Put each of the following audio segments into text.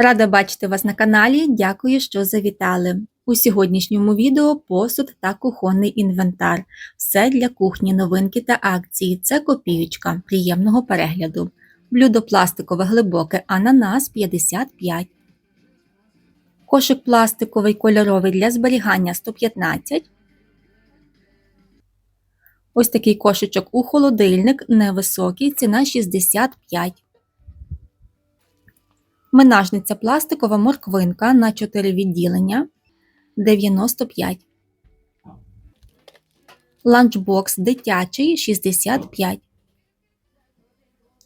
Рада бачити вас на каналі. Дякую, що завітали. У сьогоднішньому відео посуд та кухонний інвентар. Все для кухні, новинки та акції. Це копіючка. Приємного перегляду. Блюдо пластикове глибоке ананас 55. Кошик пластиковий кольоровий для зберігання 115. Ось такий кошичок у холодильник невисокий, ціна 65. Минажниця пластикова морквинка на 4 відділення 95. Ланчбокс дитячий 65.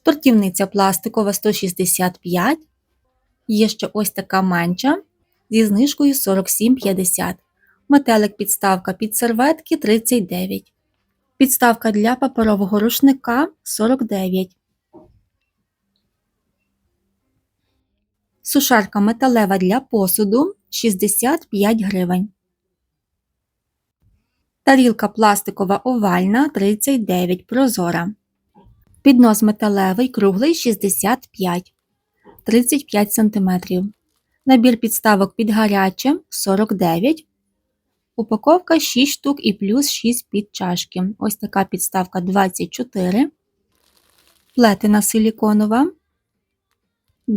Тортівниця пластикова 165. Є ще ось така менша зі знижкою 47,50. Метелик підставка під серветки 39. Підставка для паперового рушника 49. Сушарка металева для посуду 65 гривень. Тарілка пластикова овальна 39 прозора. Піднос металевий круглий 65 35 см. Набір підставок під гаряче 49 Упаковка 6 штук і плюс 6 під чашки. Ось така підставка 24. Плетена силіконова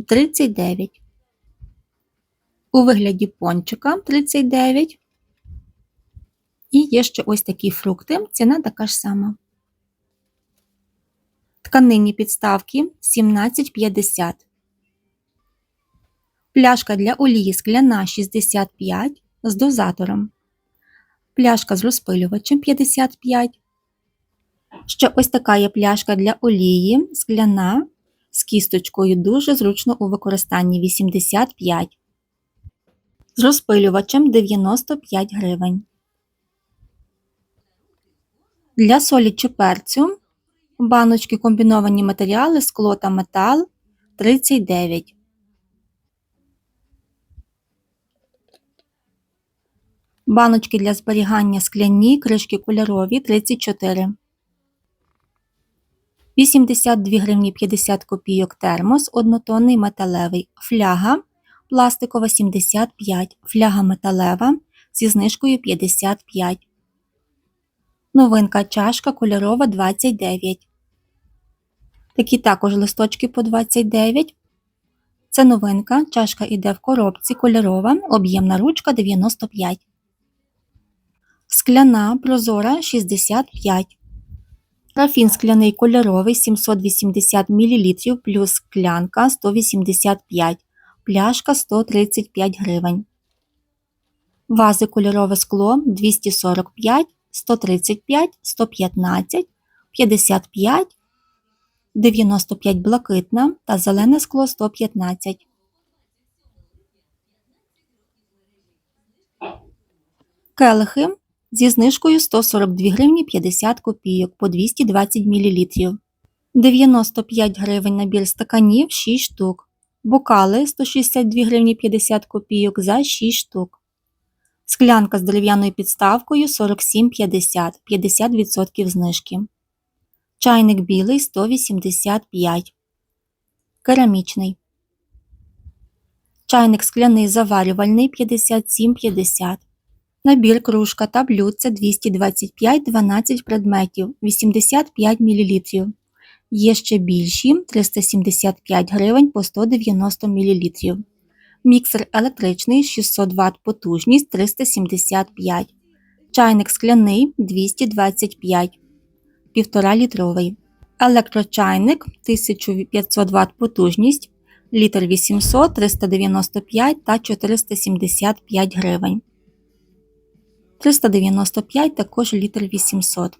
39. У вигляді пончика 39. І є ще ось такі фрукти. Ціна така ж сама. Тканинні підставки 17,50. Пляшка для олії скляна 65 з дозатором. Пляшка з розпилювачем 55. Ще ось така є пляшка для олії скляна з кісточкою дуже зручно у використанні 85. З розпилювачем 95 гривень. Для солі чи перцю баночки комбіновані матеріали скло та метал 39. Баночки для зберігання скляні, кришки кольорові 34. 82 гривні 50 копійок термос, однотонний металевий, фляга пластикова 75, фляга металева зі знижкою 55. Новинка чашка кольорова 29. Такі також листочки по 29. Це новинка. Чашка іде в коробці кольорова, об'ємна ручка 95. Скляна прозора 65. Рафін скляний кольоровий 780 мл плюс склянка 185, пляшка 135 гривень. Вази кольорове скло 245, 135, 115, 55, 95 блакитна та зелене скло 115. Келихи зі знижкою 142 гривні 50 копійок по 220 мл. 95 гривень набір стаканів 6 штук. Бокали 162 гривні 50 копійок за 6 штук. Склянка з дерев'яною підставкою 47,50 50% знижки. Чайник білий 185. Керамічний. Чайник скляний заварювальний 57,50 Набір кружка та блюдце 225 12 предметів 85 мл. Є ще більші 375 гривень по 190 мл. Міксер електричний 600 Вт потужність 375 Чайник скляний 225 1,5 літровий. Електрочайник 1500 Вт потужність літр 800 395 та 475 гривень. 395 також літр 800.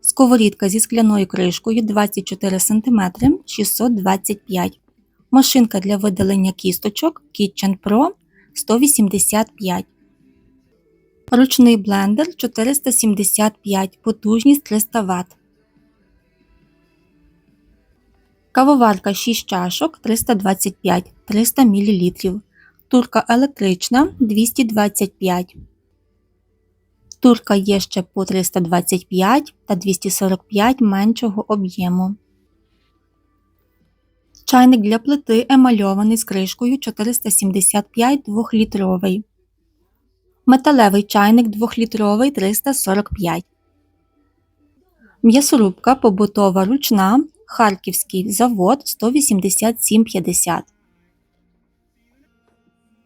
Сковорідка зі скляною кришкою 24 см 625 Машинка для видалення кісточок Kitchen Pro 185 Ручний блендер 475 потужність 300 Вт. Кавоварка 6 чашок 325 300 мл. Турка електрична 225 Турка є ще по 325 та 245 меншого об'єму. Чайник для плити емальований з кришкою 475 2-літровий. Металевий чайник 2-літровий 345. М'ясорубка побутова ручна. Харківський завод 187,50.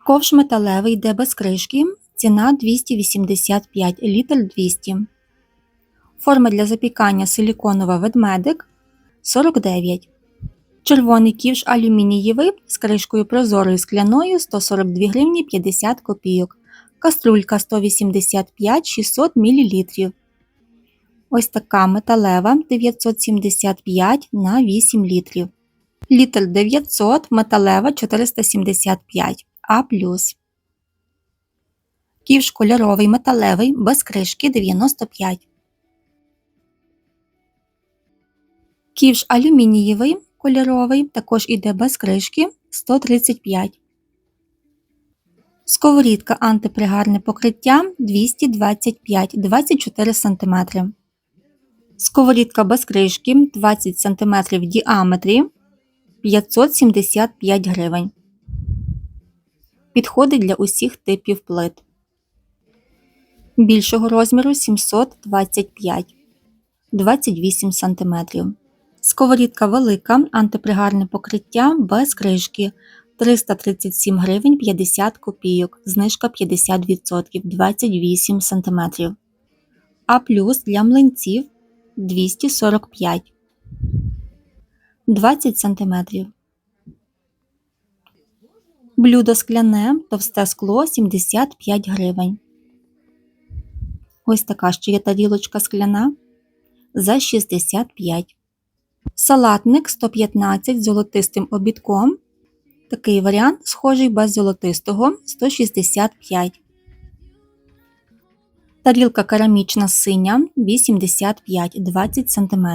Ковш металевий йде без кришки. Ціна 285 літр 200. Форма для запікання силіконова ведмедик 49. Червоний ківш алюмінієвий з кришкою прозорою скляною 142 гривні 50 копійок. Каструлька 185 600 мл. Ось така металева 975 на 8 літрів. Літр 900 металева 475 А+. Ківш кольоровий металевий без кришки 95. Ківш алюмінієвий кольоровий також іде без кришки 135. Сковорідка антипригарне покриття 225 24 см. Сковорідка без кришки 20 см в діаметрі 575 гривень. Підходить для усіх типів плит. Більшого розміру 725 28 см. Сковорідка велика, антипригарне покриття без кришки 337 гривень 50 копійок, знижка 50% 28 см. А плюс для млинців 245 20 см. Блюдо скляне, товсте скло 75 гривень. Ось така ще є тарілочка скляна за 65. Салатник 115 з золотистим обідком. Такий варіант схожий без золотистого 165. Тарілка керамічна синя 85 20 см.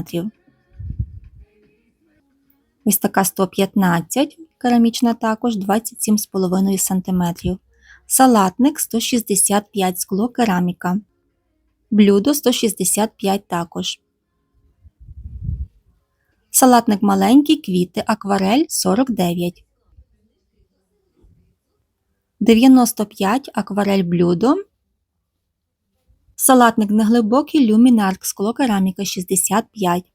Ось така 115 керамічна також 27,5 см. Салатник 165 скло кераміка. Блюдо 165 також. Салатник маленький, квіти, акварель 49. 95 акварель блюдо. Салатник неглибокий люмінарк скло кераміка 65.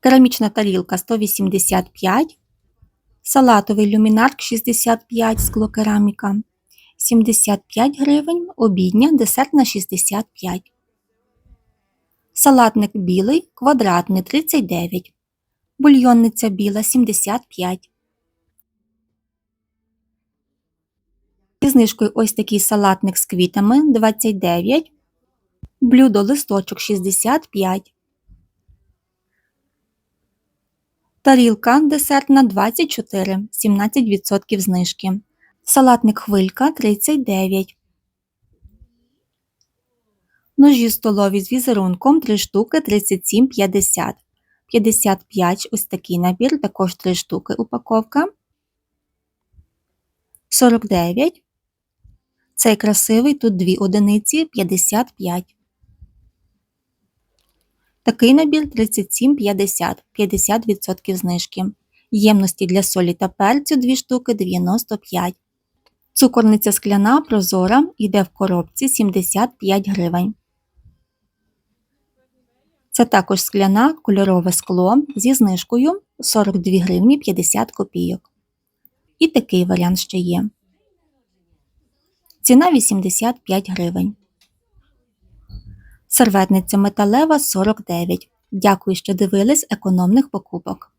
Керамічна тарілка 185. Салатовий люмінарк 65 скло кераміка. 75 гривень. Обідня десертна 65. Салатник білий квадратний 39. Бульйонниця біла 75. Зі знижкою ось такий салатник з квітами 29. Блюдо листочок 65. Тарілка десертна 24, 17% знижки. Салатник хвилька 39. Ножі столові з візерунком 3 штуки 37,50. 55 ось такий набір, також 3 штуки упаковка. 49. Цей красивий, тут 2 одиниці 55. Такий набір 37,50, 50% знижки. Ємності для солі та перцю 2 штуки 95. Цукорниця скляна прозора йде в коробці 75 гривень. Це також скляна кольорове скло зі знижкою 42 гривні 50 копійок. І такий варіант ще є. Ціна 85 гривень. Серветниця металева 49. Дякую, що дивились економних покупок.